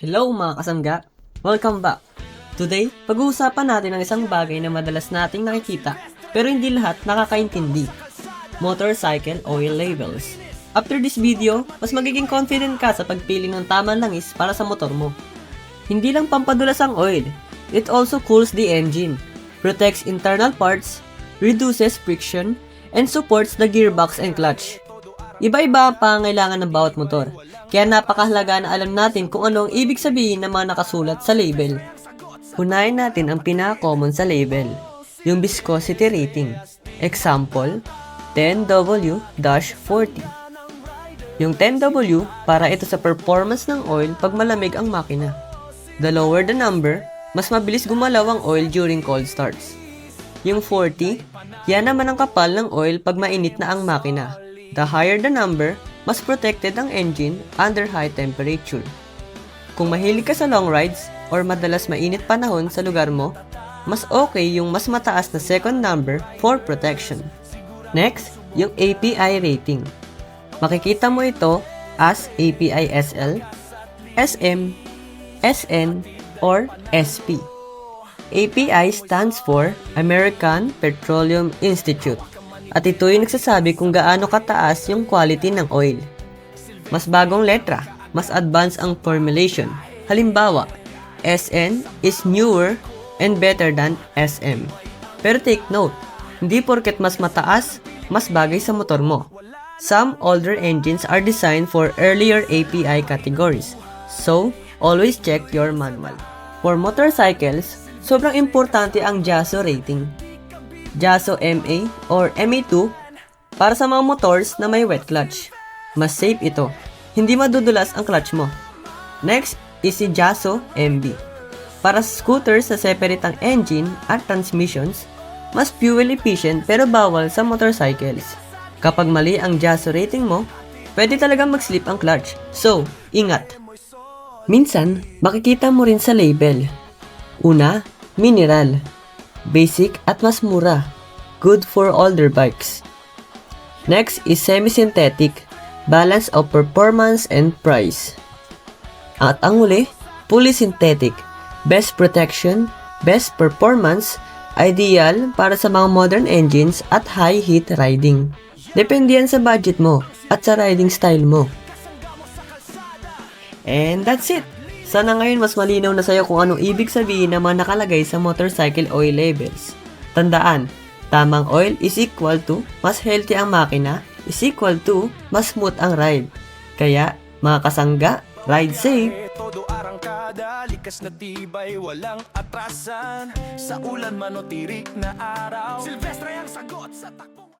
Hello mga kasangga! Welcome back! Today, pag-uusapan natin ang isang bagay na madalas nating nakikita pero hindi lahat nakakaintindi. Motorcycle oil labels. After this video, mas magiging confident ka sa pagpili ng tamang langis para sa motor mo. Hindi lang pampadulas ang oil, it also cools the engine, protects internal parts, reduces friction, and supports the gearbox and clutch. Iba-iba ang pangangailangan ng bawat motor, kaya napakahalaga na alam natin kung ano ang ibig sabihin ng mga nakasulat sa label. Unahin natin ang pinaka-common sa label, yung viscosity rating. Example, 10W-40. Yung 10W, para ito sa performance ng oil pag malamig ang makina. The lower the number, mas mabilis gumalaw ang oil during cold starts. Yung 40, yan naman ang kapal ng oil pag mainit na ang makina. The higher the number, mas protected ang engine under high temperature. Kung mahilig ka sa long rides or madalas mainit panahon sa lugar mo, mas okay yung mas mataas na second number for protection. Next, yung API rating. Makikita mo ito as API SL, SM, SN, or SP. API stands for American Petroleum Institute at ito yung nagsasabi kung gaano kataas yung quality ng oil. Mas bagong letra, mas advanced ang formulation. Halimbawa, SN is newer and better than SM. Pero take note, hindi porket mas mataas, mas bagay sa motor mo. Some older engines are designed for earlier API categories. So, always check your manual. For motorcycles, sobrang importante ang JASO rating. JASO MA or MA2 para sa mga motors na may wet clutch. Mas safe ito. Hindi madudulas ang clutch mo. Next is si JASO MB. Para sa scooters na separate ang engine at transmissions, mas fuel efficient pero bawal sa motorcycles. Kapag mali ang JASO rating mo, pwede talagang mag-slip ang clutch. So, ingat! Minsan, makikita mo rin sa label. Una, mineral. Basic at mas mura. Good for older bikes. Next is semi-synthetic. Balance of performance and price. At ang huli, fully synthetic. Best protection, best performance, ideal para sa mga modern engines at high heat riding. Depende yan sa budget mo at sa riding style mo. And that's it! Sana ngayon mas malinaw na sa'yo kung anong ibig sabihin ng mga nakalagay sa motorcycle oil labels. Tandaan, tamang oil is equal to mas healthy ang makina is equal to mas smooth ang ride. Kaya, mga kasangga, ride safe! Likas na tibay, walang atrasan Sa ulan man o tirik na araw Silvestre ang sagot sa takbo